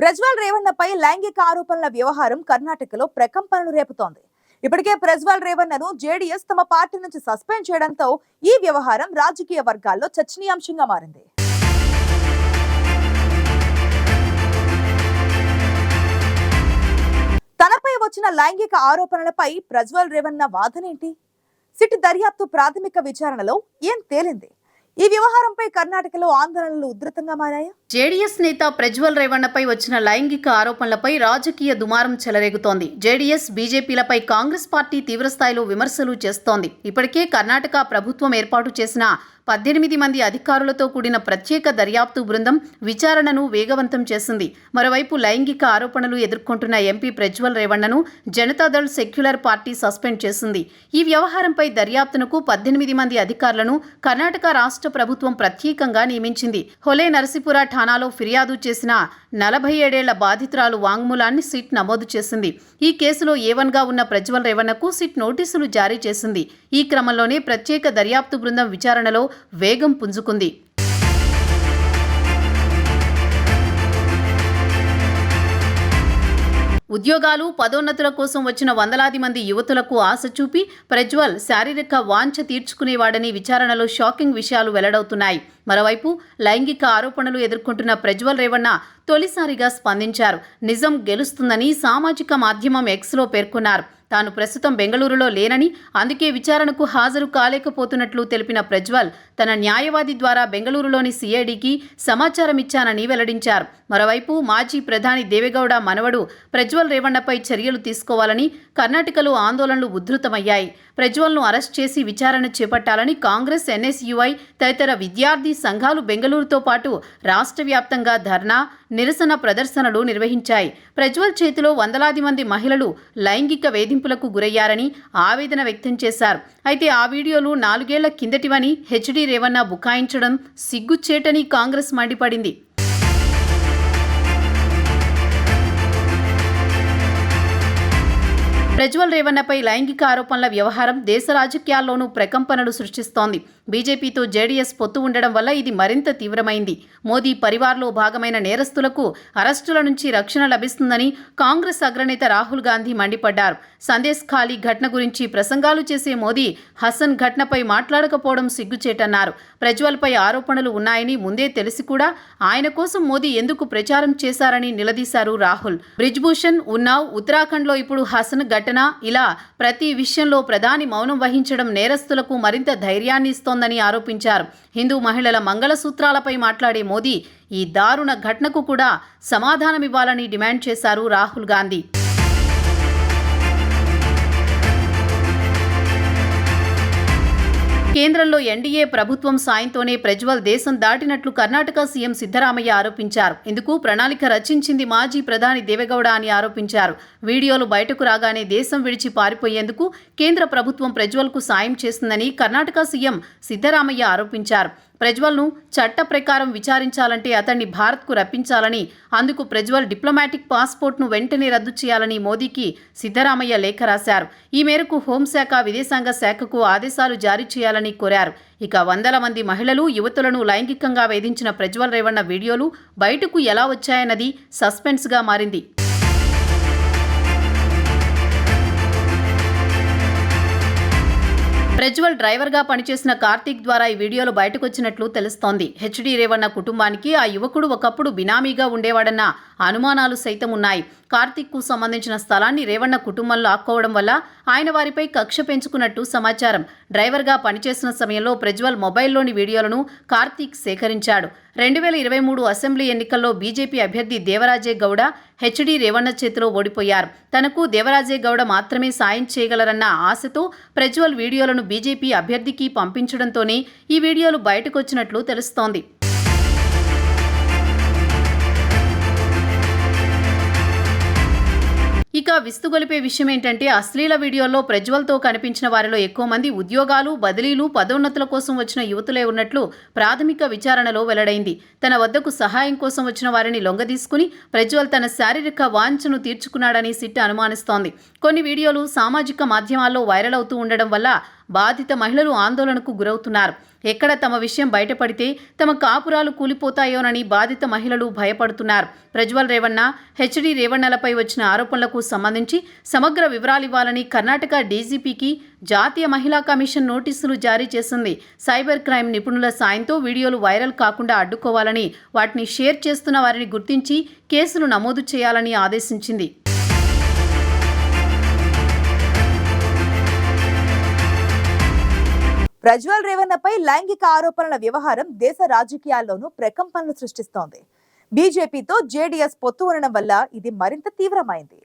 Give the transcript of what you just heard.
ప్రజ్వల్ రేవణ్ణపై లైంగిక ఆరోపణల వ్యవహారం కర్ణాటకలో ప్రకంపనలు రేపుతోంది. ఇప్పటికే ప్రజ్వల్ రేవణ్ణను జేడీఎస్ తమ పార్టీ నుంచి సస్పెండ్ చేయడంతో ఈ వ్యవహారం రాజకీయ వర్గాల్లో చర్చనీయాంశంగా మారింది. తనపై వచ్చిన లైంగిక ఆరోపణలపై ప్రజ్వల్ రేవన్న వాదనేంటి? సిట్ దర్యాప్తు ప్రాథమిక విచారణలో ఏం తేలింది? ఈ వ్యవహారంపై కర్ణాటకలో ఆందోళనలు ఉధృతంగా మారాయా? జేడీఎస్ నేత ప్రజ్వల్ రేవణ్ణపై వచ్చిన లైంగిక ఆరోపణలపై రాజకీయ దుమారం చెలరేగుతోంది. జేడీఎస్ బీజేపీలపై కాంగ్రెస్ పార్టీ తీవ్రస్థాయిలో విమర్శలు చేస్తోంది. ఇప్పటికే కర్ణాటక ప్రభుత్వం ఏర్పాటు చేసిన పద్దెనిమిది మంది అధికారులతో కూడిన ప్రత్యేక దర్యాప్తు బృందం విచారణను వేగవంతం చేసింది. మరోవైపు లైంగిక ఆరోపణలు ఎదుర్కొంటున్న ఎంపీ ప్రజ్వల్ రేవణ్ణను జనతాదళ్ సెక్యులర్ పార్టీ సస్పెండ్ చేసింది. ఈ వ్యవహారంపై దర్యాప్తునకు పద్దెనిమిది మంది అధికారులను కర్ణాటక రాష్ట్ర ప్రభుత్వం ప్రత్యేకంగా నియమించింది. హొలే నరసీపుర ఠాణాలో ఫిర్యాదు చేసిన నలభై ఏడేళ్ళ బాధితురాలు వాంగ్మూలాన్ని సిట్ నమోదు చేసింది. ఈ కేసులో ఏవన్గా ఉన్న ప్రజ్వల్ రేవణ్ణకు సిట్ నోటీసులు జారీ చేసింది. ఈ క్రమంలోనే ప్రత్యేక దర్యాప్తు బృందం విచారణలో వేగం పుంజుకుంది. ఉద్యోగాలు పదోన్నతుల కోసం వచ్చిన వందలాది మంది యువతులకు ఆశ చూపి ప్రజ్వల్ శారీరక వాంఛ తీర్చుకునేవాడని విచారణలో షాకింగ్ విషయాలు వెల్లడవుతున్నాయి. మరోవైపు లైంగిక ఆరోపణలు ఎదుర్కొంటున్న ప్రజ్వల్ రేవಣ್ణ తొలిసారిగా స్పందించారు. నిజం గెలుస్తుందని సామాజిక మాధ్యమం ఎక్స్లో పేర్కొన్నారు. తాను ప్రస్తుతం బెంగళూరులో లేనని అందుకే విచారణకు హాజరు కాలేకపోతున్నట్లు తెలిపిన ప్రజ్వల్ తన న్యాయవాది ద్వారా బెంగళూరులోని సిఐడికి సమాచారం ఇచ్చానని వెల్లడించారు. మరోవైపు మాజీ ప్రధాని దేవేగౌడ మనవడు ప్రజ్వల్ రేవణ్ణపై చర్యలు తీసుకోవాలని కర్ణాటకలో ఆందోళనలు ఉధృతమయ్యాయి. ప్రజ్వల్ను అరెస్ట్ చేసి విచారణ చేపట్టాలని కాంగ్రెస్ ఎన్ఎస్యుఐ తదితర విద్యార్థి సంఘాలు బెంగళూరుతో పాటు రాష్ట్ర వ్యాప్తంగా ధర్నా నిరసన ప్రదర్శనలు నిర్వహించాయి. ప్రజ్వల్ చేతిలో వందలాది మంది మహిళలు లైంగిక వేధింపు బెదిరింపులకు గురయ్యారని ఆవేదన వ్యక్తం చేశారు. అయితే ఆ వీడియోలు నాలుగేళ్ళ కిందటివని హెచ్డి రేవన్న బుకాయించడం సిగ్గుచేటని కాంగ్రెస్ మండిపడింది. ప్రజ్వల్ రేవన్నపై లైంగిక ఆరోపణల వ్యవహారం దేశ రాజకీయాల్లోనూ ప్రకంపనలు సృష్టిస్తోంది. బీజేపీతో జేడీఎస్ పొత్తు ఉండడం వల్ల ఇది మరింత తీవ్రమైంది. మోదీ పరివార్లో భాగమైన నేరస్తులకు అరెస్టుల నుంచి రక్షణ లభిస్తుందని కాంగ్రెస్ అగ్రనేత రాహుల్ గాంధీ మండిపడ్డారు. సందేశ్ ఖాళీ ఘటన గురించి ప్రసంగాలు చేసే మోదీ హసన్ ఘటనపై మాట్లాడకపోవడం సిగ్గుచేటన్నారు. ప్రజ్వల్పై ఆరోపణలు ఉన్నాయని ముందే తెలిసి కూడా ఆయన కోసం మోదీ ఎందుకు ప్రచారం చేశారని నిలదీశారు రాహుల్. బ్రిజ్భూషణ్ ఉన్నావ్ ఉత్తరాఖండ్లో ఇప్పుడు హసన్ ఘటన. ఇలా ప్రతి విషయంలో ప్రధాని మౌనం వహించడం నేరస్తులకు మరింత ధైర్యాన్ని ఇస్తోందని ఆరోపించారు. హిందూ మహిళల మంగళసూత్రాలపై మాట్లాడే మోదీ ఈ దారుణ ఘటనకు కూడా సమాధానమివ్వాలని డిమాండ్ చేశారు రాహుల్ గాంధీ. కేంద్రంలో ఎన్డీఏ ప్రభుత్వం సాయంతోనే ప్రజ్వల్ దేశం దాటినట్లు కర్ణాటక సీఎం సిద్ధరామయ్య ఆరోపించారు. ఇందుకు ప్రణాళిక రచించింది మాజీ ప్రధాని దేవెగౌడ అని ఆరోపించారు. వీడియోలు బయటకు రాగానే దేశం విడిచి పారిపోయేందుకు కేంద్ర ప్రభుత్వం ప్రజ్వల్కు సాయం చేస్తుందని కర్ణాటక సీఎం సిద్ధరామయ్య ఆరోపించారు. ప్రజ్వల్ను చట్ట ప్రకారం విచారించాలంటే అతన్ని భారత్కు రప్పించాలని అందుకు ప్రజ్వల్ డిప్లొమాటిక్ పాస్పోర్ట్ను వెంటనే రద్దు చేయాలని మోదీకి సిద్ధరామయ్య లేఖ రాశారు. ఈ మేరకు హోంశాఖ విదేశాంగ శాఖకు ఆదేశాలు జారీ చేయాలని కోరారు. ఇక వందల మంది మహిళలు యువతులను లైంగికంగా వేధించిన ప్రజ్వల్ రేవಣ್ణ వీడియోలు బయటకు ఎలా వచ్చాయన్నది సస్పెన్స్గా మారింది. ప్రజ్వల్ డ్రైవర్గా పనిచేసిన కార్తీక్ ద్వారా ఈ వీడియోలు బయటకొచ్చినట్లు తెలుస్తోంది. హెచ్డి రేవన్న కుటుంబానికి ఆ యువకుడు ఒకప్పుడు బినామీగా ఉండేవాడన్న అనుమానాలు సైతం ఉన్నాయి కార్తిక్కు సంబంధించిన స్థలాన్ని రేవಣ್ణ కుటుంబంలో ఆక్కోవడం వల్ల ఆయన వారిపై కక్ష పెంచుకున్నట్టు సమాచారం. డ్రైవర్గా పనిచేసిన సమయంలో ప్రజ్వల్ మొబైల్లోని వీడియోలను కార్తీక్ సేకరించాడు. రెండు వేల ఇరవై మూడు అసెంబ్లీ ఎన్నికల్లో బీజేపీ అభ్యర్థి దేవరాజే గౌడ హెచ్డి రేవಣ್ణ చేతిలో ఓడిపోయారు. తనకు దేవరాజే గౌడ మాత్రమే సాయం చేయగలరన్న ఆశతో ప్రజ్వల్ వీడియోలను బీజేపీ అభ్యర్థికి పంపించడంతోనే ఈ వీడియోలు బయటకొచ్చినట్లు తెలుస్తోంది. ఇక విస్తుగొలిపే విషయం ఏంటంటే అశ్లీల వీడియోల్లో ప్రజ్వల్తో కనిపించిన వారిలో ఎక్కువ మంది ఉద్యోగాలు బదిలీలు పదోన్నతుల కోసం వచ్చిన యువతులే ఉన్నట్లు ప్రాథమిక విచారణలో వెల్లడైంది. తన వద్దకు సహాయం కోసం వచ్చిన వారిని లొంగదీసుకుని ప్రజ్వల్ తన శారీరక వాంఛను తీర్చుకున్నాడని సిట్ అనుమానిస్తోంది. కొన్ని వీడియోలు సామాజిక మాధ్యమాల్లో వైరల్ అవుతూ ఉండడం వల్ల బాధిత మహిళలు ఆందోళనకు గురవుతున్నారు. ఎక్కడ తమ విషయం బయటపడితే తమ కాపురాలు కూలిపోతాయోనని బాధిత మహిళలు భయపడుతున్నారు. ప్రజ్వల్ రేవణ్ణ హెచ్డి రేవణ్ణలపై వచ్చిన ఆరోపణలకు సంబంధించి సమగ్ర వివరాలివ్వాలని కర్ణాటక డీజీపీకి జాతీయ మహిళా కమిషన్ నోటీసులు జారీ చేసింది. సైబర్ క్రైమ్ నిపుణుల సాయంతో వీడియోలు వైరల్ కాకుండా అడ్డుకోవాలని వాటిని షేర్ చేస్తున్న వారిని గుర్తించి కేసులు నమోదు చేయాలని ఆదేశించింది. ప్రజ్వల్ రేవన్నపై లైంగిక ఆరోపణల వ్యవహారం దేశ రాజకీయాల్లోనూ ప్రకంపనలు సృష్టిస్తోంది. బీజేపీతో జేడీఎస్ పొత్తు ఉండడం వల్ల ఇది మరింత తీవ్రమైంది.